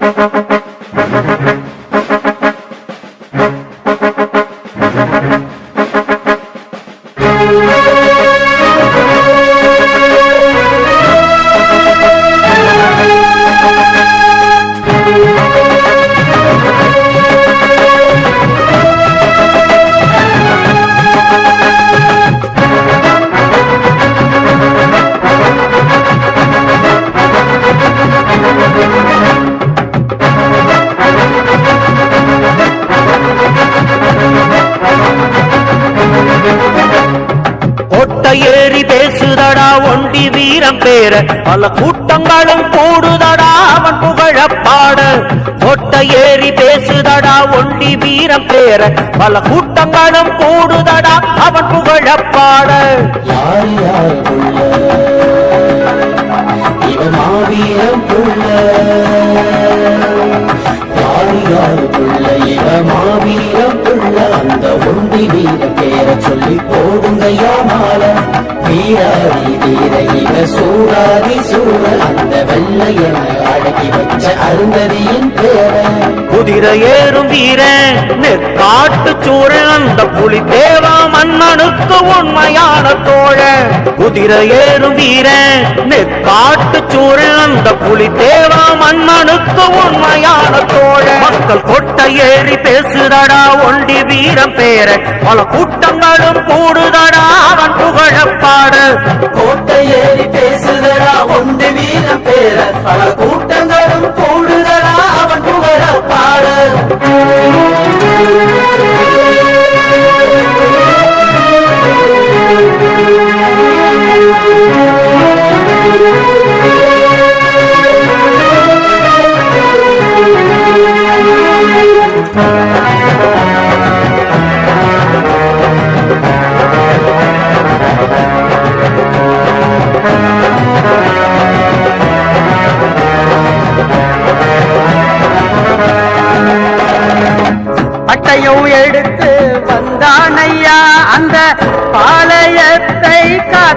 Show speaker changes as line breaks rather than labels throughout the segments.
Thank you. ஒண்டி வீரம் பேர பல கூட்டங்களும் கூடுதடா அவன் புகழப்பாட கொட்ட ஏறி பேசுதடா ஒண்டி வீரம் பேர. பல கூட்டங்களும் கூடுதடா அவன் புகழப்பாட
யார் யார் வீர பேர சொல்லி போடுங்கய்யா மால வீராதி வீர இவ சூடாதி சூழல் அந்த வெள்ளையன அழகி வச்ச அருந்ததியின் பேரன்
குதிரை ஏறும் வீரன் நெற்காட்டு சூரன் அந்த புலி தேவா மன்னனுக்கு உண்மையான தோழ குதிரை ஏறும் வீரன் நெற்காட்டு சூரன் அந்த புலி தேவா மன்னனுக்கு உண்மையான தோழ மக்கள் கொட்டை ஏறி பேசுதடா ஒண்டி வீரம் பேர பல கூட்டங்களும் கூடுதடா அவன்
புகழப்பா.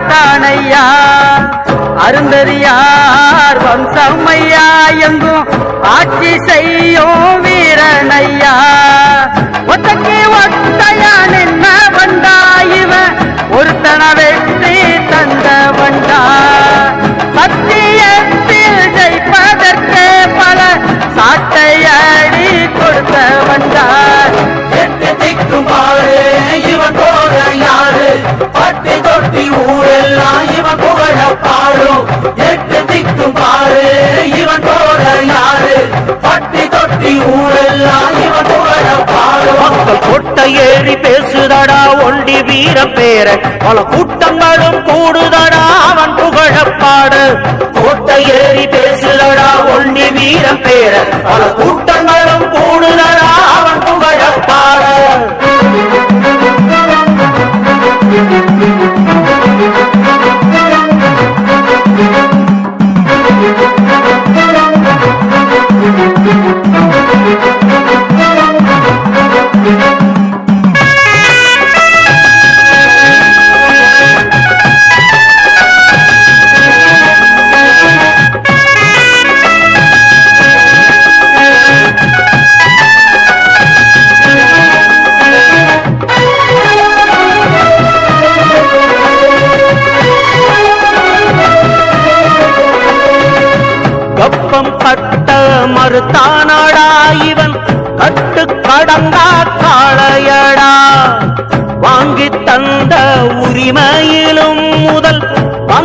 காத்தானையா அருந்ததியார் வம்சம்மையா எங்கும் ஆட்சி செய்யும் வீரனையா? ஒத்தக்கு ஒத்தையா நின்ன வந்தா இவன் ஒருத்தன வெற்றி தந்த வந்தா சத்தியத்தில் ஜெயிப்பதற்கு பல சாட்டையடி கொடுத்த வந்தார்
எட்டு திக்கும் பாரு இவன் போற யாரு? பட்டி தொட்டி ஊரே எல்லாம் இவன் புகழ பாடும் எட்டு திக்கும் பாரு இவன் போற யாரு? பட்டி தொட்டி ஊரெல்லாம் இவன் புகழ பாடும்
மக்கள் கொட்ட ஏறி பேசுதடா ஒண்டி வீர பேர. பல கூட்டங்களும் கூடுதடா அவன் புகழப்பாட. கோட்டை ஏறி பேசுதடா ஒண்டி வீர பேர. பல கூட்டங்களும் கூடுதடா அவன் புகழப்பாட. கப்பம்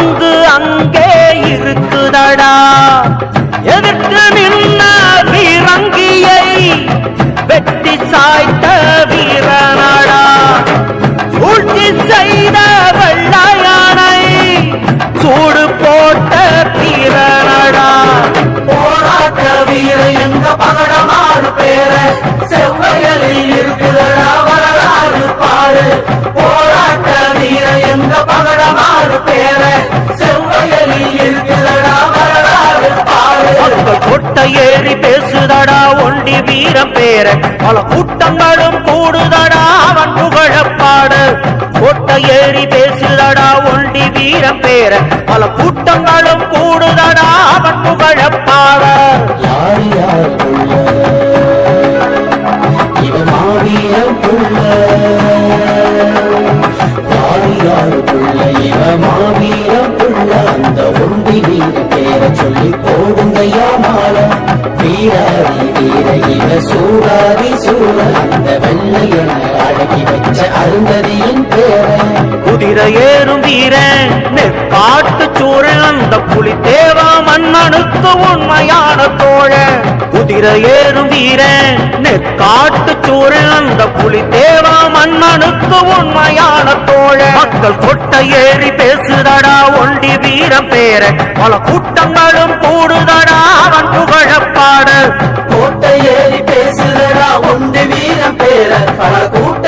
பங்கு அங்கே இருக்குதடா. எதிர்த்து நின்ன வீரங்கியை வெட்டி சாய்த்து சேர பல கூட்டங்களும் கூடுதடா அவன் புகழப்பாடு கோட்டை ஏறி பேசுதடா ஒண்டி வீரம் பேர பல கூட்டங்களும் கூடுதடா அவன் புகழப்பாட
மாவீரம் புள்ள அந்த ஒண்டி வீர பேர சொல்லி போடுங்கையா வீராதி வீர இவ சூடாதி சூழ அந்த வெள்ளையன அழகி வச்ச அருந்ததியின் பேர
குதிரை ஏறும் வீரன் நெற்காட்டு சூழல் அந்த புலி தேவா மன்னனுக்கு உண்மையான தோழ குதிரை ஏறும் வீரன் நெற்காட்டு சூழல் அந்த புலி தேவா மன்னனுக்கு உண்மையான தோழ மக்கள் கொட்ட ஏறி பேசுதடா ஒண்டி வீரம் பேர பல கூட்டங்களும் கூடுதடா அவன்
புகழப்ப பேரன் பல கூட்டம்